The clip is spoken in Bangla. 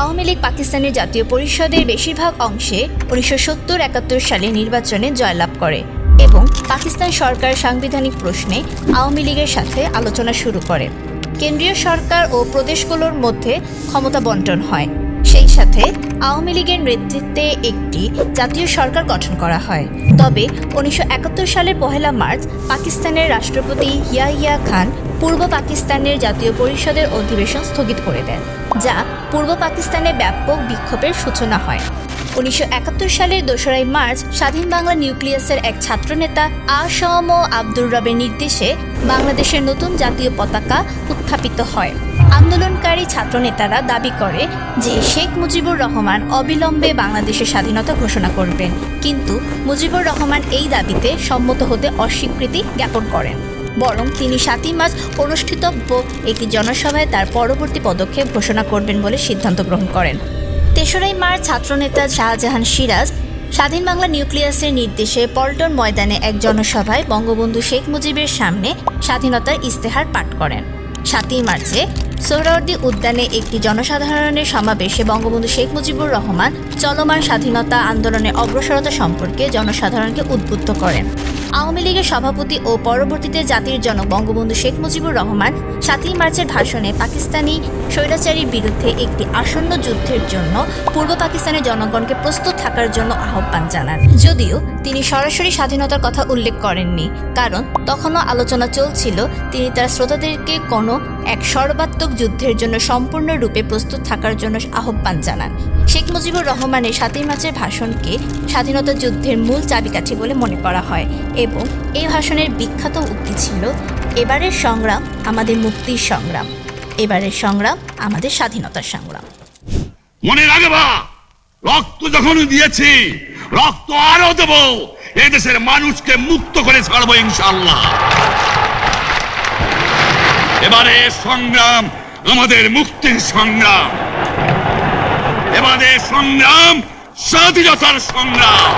আওয়ামী লীগ পাকিস্তানের জাতীয় পরিষদের বেশিরভাগ অংশে উনিশশো সত্তর একাত্তর সালে নির্বাচনে জয়লাভ করে এবং পাকিস্তান সরকার সাংবিধানিক প্রশ্নে আওয়ামী লীগের সাথে আলোচনা শুরু করে। কেন্দ্রীয় সরকার ও প্রদেশগুলোর মধ্যে ক্ষমতা বন্টন হয়। সেই সাথে আওয়ামী লীগের নেতৃত্বে একটি জাতীয় সরকার গঠন করা হয়। তবে উনিশশো একাত্তর সালের পহেলা মার্চ পাকিস্তানের রাষ্ট্রপতি ইয়াহিয়া খান পূর্ব পাকিস্তানের জাতীয় পরিষদের অধিবেশন স্থগিত করে দেন, যা পূর্ব পাকিস্তানে ব্যাপক বিক্ষোভের সূচনা হয়। উনিশশো একাত্তর সালের দোসরাই মার্চ স্বাধীন বাংলা নিউক্লিয়াসের এক ছাত্রনেতা আসম আব্দুর রবের নির্দেশে বাংলাদেশের নতুন জাতীয় পতাকা উত্থাপিত হয়। আন্দোলনকারী ছাত্রনেতারা দাবি করে যে শেখ মুজিবুর রহমান অবিলম্বে বাংলাদেশের স্বাধীনতা ঘোষণা করবেন, কিন্তু মুজিবুর রহমান এই দাবিতে সম্মত হতে অস্বীকৃতি জ্ঞাপন করেন। বরং তিনি সাতই মার্চ অনুষ্ঠিতব্য একটি জনসভায় তার পরবর্তী পদক্ষেপ ঘোষণা করবেন বলে সিদ্ধান্ত গ্রহণ করেন। তেসরাই মার্চ ছাত্রনেতা শাহজাহান সিরাজ স্বাধীন বাংলা নিউক্লিয়াসের নির্দেশে পল্টন ময়দানে এক জনসভায় বঙ্গবন্ধু শেখ মুজিবের সামনে স্বাধীনতার ইস্তেহার পাঠ করেন। সাতই মার্চে সোহরাওয়ার্দী উদ্যানে একটি জনসাধারণের সমাবেশে বঙ্গবন্ধু শেখ মুজিবুর রহমান চলমান স্বাধীনতা আন্দোলনের অগ্রসরতা সম্পর্কে জনসাধারণকে উদ্বুদ্ধ করেন। আওয়ামী লীগের সভাপতি ও পরবর্তীতে জাতির জনক বঙ্গবন্ধু শেখ মুজিবুর রহমান সাতই মার্চের ভাষণে পাকিস্তানি স্বৈরাচারীর বিরুদ্ধে একটি আসন্ন যুদ্ধের জন্য পূর্ব পাকিস্তানের জনগণকে প্রস্তুত থাকার জন্য আহ্বান জানান। যদিও তিনি সরাসরি স্বাধীনতার কথা উল্লেখ করেননি, কারণ তখনও আলোচনা চলছিল, তিনি তার শ্রোতাদেরকে কোনো এক সর্বাত্মক যুদ্ধের জন্য সম্পূর্ণরূপে প্রস্তুত থাকার জন্য আহ্বান জানান। শেখ মুজিবুর রহমানের সাতই মার্চের ভাষণকে স্বাধীনতা যুদ্ধের মূল চাবিকাঠি বলে মনে করা হয় এবং এই ভাষণের বিখ্যাত উক্তি ছিল, এবারের সংগ্রাম আমাদের মুক্তির সংগ্রাম। এবারের সংগ্রাম আমাদের স্বাধীনতার সংগ্রাম। মনে রাখবা রক্ত যখন দিয়েছি, রক্ত আরও দেব, এদেশের মানুষকে মুক্ত করে ছাড়বো ইনশাল্লাহ এবারে সংগ্রাম আমাদের মুক্তির সংগ্রাম। এবারে সংগ্রাম স্বাধীনতার সংগ্রাম।